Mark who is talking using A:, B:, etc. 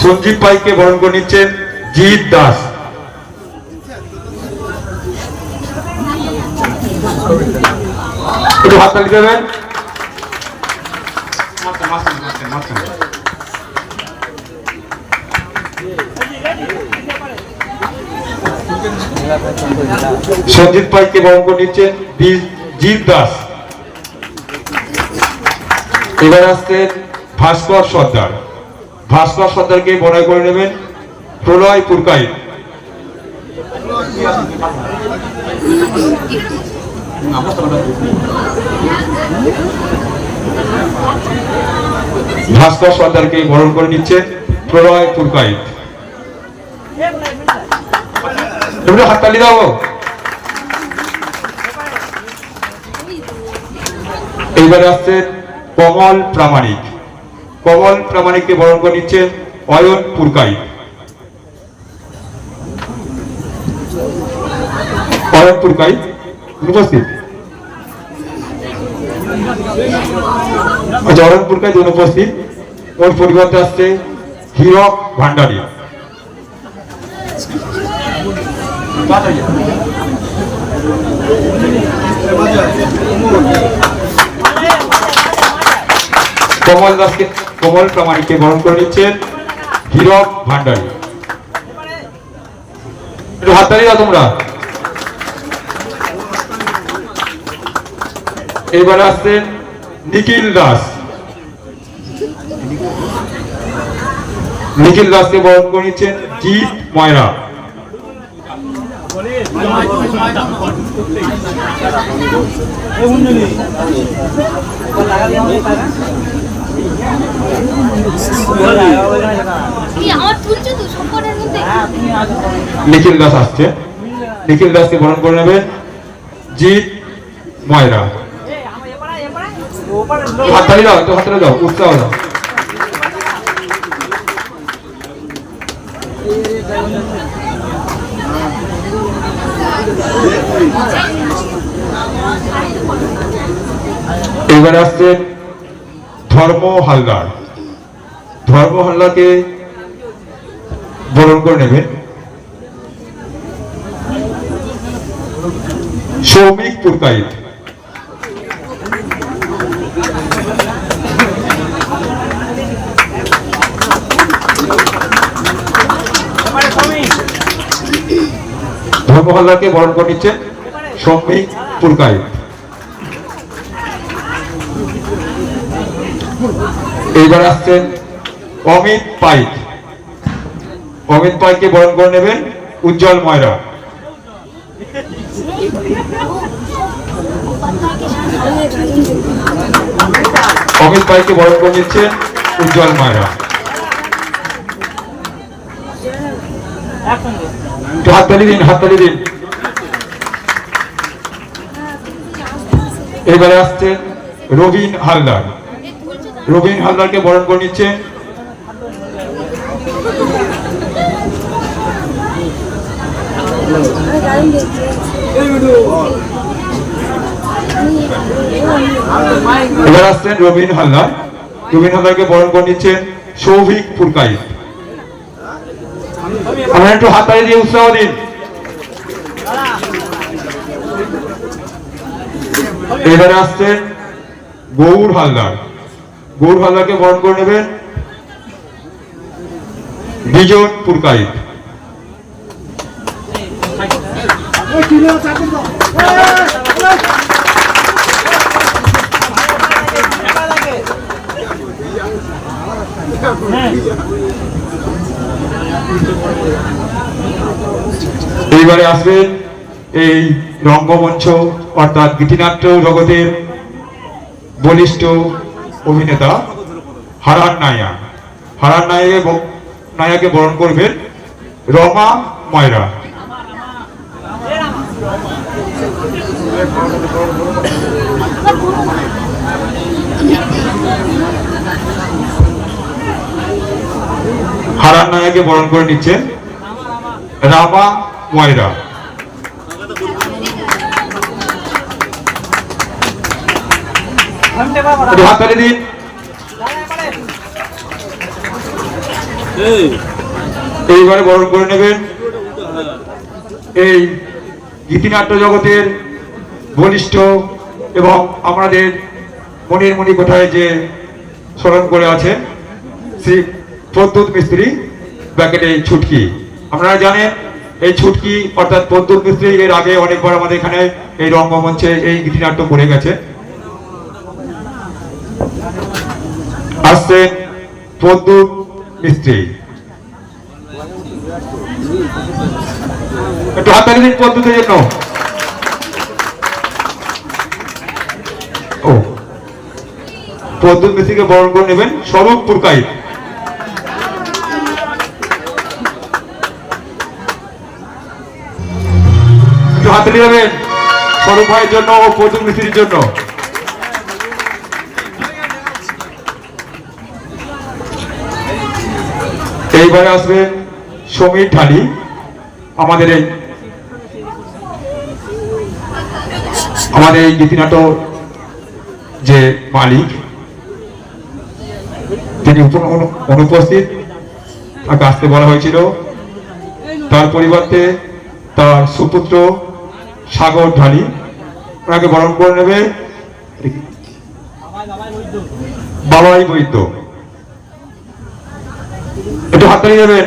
A: সঞ্জীব পাইককে বরণ করে নিচ্ছেন জিৎ দাস। সঞ্জিত পাইককে বরণ করে নিচ্ছেন জিৎ দাস। এবার আসছেন ভাস্কর সর্দার। ভাস্কর সর্দারকে বড়াই করে নেবেন। প্রলয় পুরকাই ভাস্কর সর্দারকে বরণ করে নিচ্ছে প্রলয় পুরকাই তুমি হাততালি দাও। এইবারে আসছেন কমল প্রামাণিক। কমল প্রামাণিককে বরণ করে নিচ্ছেন অয়ন পুরকাই। অয়ন পুরকাই উপস্থিত আচ্ছা অয়ন পুরকাই অনুপস্থিত, ওর পরিবর্তে আসছে হীরক ভান্ডারী। কমল দাসকে কমল প্রামাণিককে বরণ করে নিচ্ছেন হীরক ভান্ডারী। একটু হাততালি দাও তোমরা। এবারে আসছেন নিখিল দাস। নিখিল দাসকে বরণ করে নিচ্ছেন জিৎ ময়রা
B: কি আমার তুলছো তো সম্পর্কের মধ্যে
A: নিখিল দাস আসছে। নিখিল দাসকে বরণ করে নেবে জিৎ ময়রা। হাততালি দাও তো হাততালি দাও উৎসাহ দাও এবারে আসছে ধর্ম হালদার। ধর্ম হালদারকে বরণ করে নেবেন সৌমিক পুরকাইত ধর্মহল্লাকে বরণ করে নিচ্ছেন সৌমিক পুরকাইত এইবার আসছেন অমিত পাইক। অমিত পাইককে বরণ করে নেবেন উজ্জ্বল ময়রা। অমিত পাইককে বরণ করে নিচ্ছেন উজ্জ্বল ময়রা। হাততালি দিন হাততালি দিন। এবারে আসছেন রবিন হালদার। রবিন হালদারকে বরণ করে নিচ্ছেন এবার আসছেন রবিন হালদার। রবিন হালদারকে বরণ করে নিচ্ছেন সৌভিক পুরকাই আমরা একটু হাতায় দিয়ে উৎসাহ দিন। এবারে আসছেন গৌর হালদার। গৌর হালদারকে বরণ করে নেবেন বিজন পুরকাইত এইবারে আসবেন এই রঙ্গমঞ্চ, অর্থাৎ গীতিনাট্য জগতের বলিষ্ঠ অভিনেতা হারান নায়া হারান নায়াকে নায়াকে বরণ করবেন রমা ময়রা। হারান নায়াকে বরণ করে নিচ্ছে রামা ময়রা। দিন। এইবারে বরণ করে নেবেন এই গীতিনাট্য জগতের বলিষ্ঠ এবং আমাদের মনির মণি কোঠায় যে স্মরণ করে আছে, শ্রী প্রদ্যুৎ মিস্ত্রি ব্যাকেটে ছুটকি। আপনারা জানেন, এই ছুটকি অর্থাৎ প্রদ্যুৎ মিস্ত্রি, এর আগে অনেকবার আমাদের এখানে এই রঙ্গমঞ্চে এই গীতিনাট্য করে গেছে। আসছেন প্রদ্যুৎ মিস্ত্রি। একটু হাতালি দিন পদ্ধতির জন্য ও মিস্ত্রিকে বরণ করে নেবেন স্বরূপ পুরকাই জন্য ও জন্য এইবারে আসবেন সমীর ঢালি আমাদের এই আমাদের এই গীতিনাটক যে মালিক, তিনি অনুপস্থিত, তাকে আসতে বলা হয়েছিল। তার পরিবর্তে তার সুপুত্র সাগর ঢালি ওনাকে বরণ করে নেবে বাবাই বৈদ্য। একটু হাত তালি দেবেন।